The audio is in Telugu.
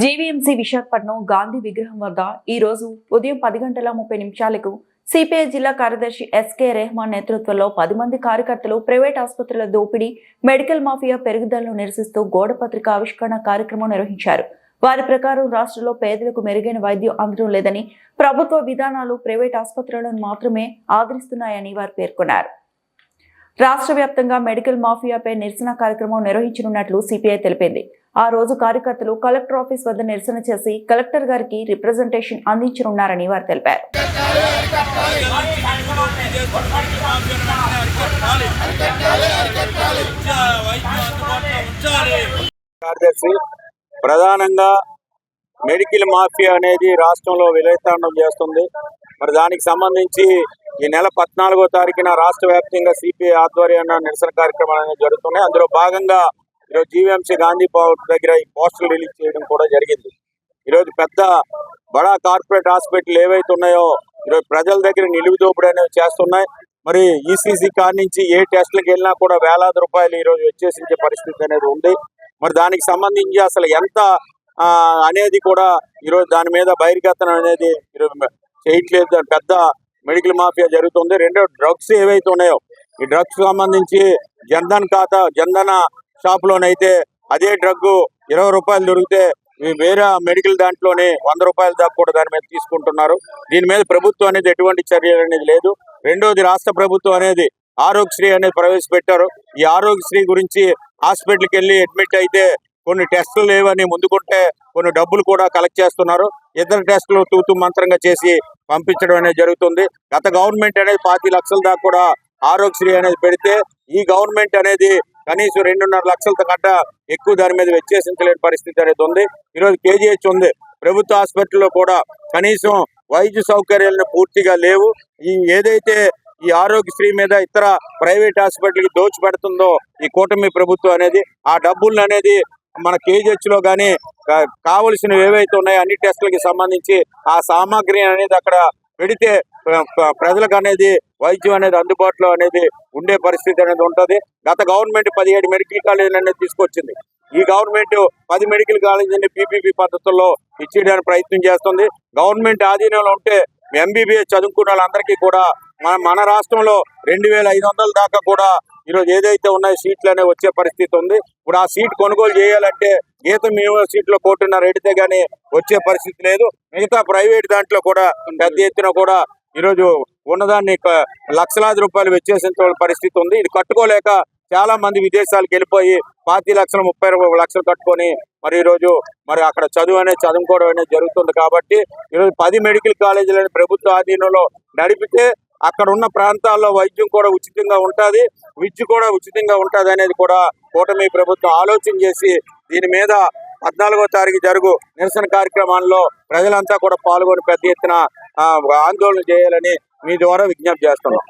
జీవీఎంసీ విశాఖపట్నం గాంధీ విగ్రహం వద్ద ఈ రోజు ఉదయం పది గంటల ముప్పై నిమిషాలకు సిపిఐ జిల్లా కార్యదర్శి ఎస్కే రెహమాన్ నేతృత్వంలో పది మంది కార్యకర్తలు ప్రైవేట్ ఆసుపత్రుల దోపిడీ మెడికల్ మాఫియా పెరుగుదలను నిరసిస్తూ గోడపత్రిక ఆవిష్కరణ కార్యక్రమం నిర్వహించారు. వారి ప్రకారం రాష్ట్రంలో పేదలకు మెరుగైన వైద్యం అందడం లేదని ప్రభుత్వ విధానాలు ప్రైవేట్ ఆసుపత్రులను మాత్రమే ఆదరిస్తున్నాయని వారు పేర్కొన్నారు. రాష్ట్ర వ్యాప్తంగా మెడికల్ మాఫియాపై నిరసన కార్యక్రమం నిర్వహించనున్నట్లు సిపిఐ తెలిపింది. ఆ రోజు కార్యకర్తలు కలెక్టర్ ఆఫీస్ వద్ద నిరసన చేసి కలెక్టర్ గారికి రిప్రజెంటేషన్ అందించనున్నారని వారు తెలిపారు. కార్యదర్శి ప్రధానంగా మెడికల్ మాఫియా అనేది రాష్ట్రంలో విలయతాండం చేస్తుంది. మరి దానికి సంబంధించి ఈ నెల పద్నాలుగో తారీఖున రాష్ట్ర వ్యాప్తంగా సిపిఐ ఆధ్వర్యాన నిరసన కార్యక్రమాలు అనేవి జరుగుతున్నాయి. అందులో భాగంగా ఈరోజు జీవీఎంసీ గాంధీ భవన్ దగ్గర ఈ పోస్టులు రిలీజ్ చేయడం కూడా జరిగింది. ఈరోజు పెద్ద బడా కార్పొరేట్ హాస్పిటల్ ఏవైతే ఉన్నాయో ఈరోజు ప్రజల దగ్గర నిలువు దోపిడీ అనేవి చేస్తున్నాయి. మరి ఈసీసీ కార్ నుంచి ఏ టెస్ట్లకు వెళ్ళినా కూడా వేలాది రూపాయలు ఈరోజు వచ్చేసించే పరిస్థితి అనేది ఉంది. మరి దానికి సంబంధించి అసలు ఎంత ఆ, అనేది కూడా ఈరోజు దాని మీద బహిర్గతం అనేది ఈరోజు చేయట్లేదు. పెద్ద మెడికల్ మాఫియా జరుగుతుంది. రెండో డ్రగ్స్ ఏవైతే ఉన్నాయో ఈ డ్రగ్స్ సంబంధించి జన్ధన్ ఖాతా జన్ధన షాప్ లోనైతే అదే డ్రగ్ ఇరవై రూపాయలు దొరికితే వేరే మెడికల్ దాంట్లోనే వంద రూపాయల దాకా కూడా దాని మీద తీసుకుంటున్నారు. దీని మీద ప్రభుత్వం అనేది ఎటువంటి చర్యలు అనేది లేదు. రెండోది రాష్ట్ర ప్రభుత్వం అనేది ఆరోగ్యశ్రీ అనేది ప్రవేశపెట్టారు. ఈ ఆరోగ్యశ్రీ గురించి హాస్పిటల్కి వెళ్ళి అడ్మిట్ అయితే కొన్ని టెస్టులు లేవని ముందుకుంటే కొన్ని డబ్బులు కూడా కలెక్ట్ చేస్తున్నారు. ఇద్దరు టెస్టులు తూతు మంత్రంగా చేసి పంపించడం అనేది జరుగుతుంది. గత గవర్నమెంట్ అనేది పాతి లక్షల దాకా కూడా ఆరోగ్యశ్రీ అనేది పెడితే ఈ గవర్నమెంట్ అనేది కనీసం రెండున్నర లక్షలతో కట్ట ఎక్కువ దాని మీద వెచ్చేసించలేని పరిస్థితి అనేది ఉంది. ఈరోజు కేజీహెచ్ ఉంది. ప్రభుత్వ హాస్పిటల్లో కూడా కనీసం వైద్య సౌకర్యాలను పూర్తిగా లేవు. ఈ ఏదైతే ఈ ఆరోగ్యశ్రీ మీద ఇతర ప్రైవేట్ హాస్పిటల్కి దోచి పెడుతుందో ఈ కూటమి ప్రభుత్వం అనేది ఆ డబ్బులను అనేది మన కేజీహెచ్లో కానీ కావలసినవి ఏవైతే ఉన్నాయో అన్ని టెస్టులకి సంబంధించి ఆ సామాగ్రి అనేది అక్కడ పెడితే ప్రజలకు అనేది వైద్యం అనేది అందుబాటులో అనేది ఉండే పరిస్థితి అనేది ఉంటుంది. గత గవర్నమెంట్ పదిహేడు మెడికల్ కాలేజీలు అనేది తీసుకొచ్చింది. ఈ గవర్నమెంట్ పది మెడికల్ కాలేజీని పీపీపీ పద్ధతుల్లో ఇచ్చేయడానికి ప్రయత్నం చేస్తుంది. గవర్నమెంట్ ఆధీనంలో ఉంటే ఎంబీబీఎస్ చదువుకున్న వాళ్ళందరికీ కూడా మన మన రాష్ట్రంలో రెండు వేల ఐదు వందల దాకా కూడా ఈరోజు ఏదైతే ఉన్నాయో సీట్లు అనేవి వచ్చే పరిస్థితి ఉంది. ఇప్పుడు ఆ సీట్ కొనుగోలు చేయాలంటే గీతం యూనివర్సిటీలో కోటిన్నర ఎడితే గానీ వచ్చే పరిస్థితి లేదు. మిగతా ప్రైవేట్ దాంట్లో కూడా పెద్ద ఎత్తున కూడా ఈరోజు ఉన్నదాన్ని లక్షలాది రూపాయలు వెచ్చేసిన పరిస్థితి ఉంది. ఇది కట్టుకోలేక చాలా మంది విదేశాలకు వెళ్ళిపోయి పాతి లక్షలు ముప్పై లక్షలు కట్టుకొని మరి ఈరోజు మరి అక్కడ చదువు అనేది చదువుకోవడం అనేది జరుగుతుంది కాబట్టి ఈరోజు పది మెడికల్ కాలేజీలను ప్రభుత్వ ఆధీనంలో నడిపితే అక్కడ ఉన్న ప్రాంతాల్లో వైద్యం కూడా ఉచితంగా ఉంటుంది. విద్య కూడా ఉచితంగా ఉంటుంది అనేది కూడా కూటమి ప్రభుత్వం ఆలోచన చేసి దీని మీద పద్నాలుగో తారీఖు జరుగు నిరసన కార్యక్రమాల్లో ప్రజలంతా కూడా పాల్గొని పెద్ద ఎత్తున ఆ, ఆందోళన చేయాలని మీ ద్వారా విజ్ఞప్తి చేస్తున్నాం.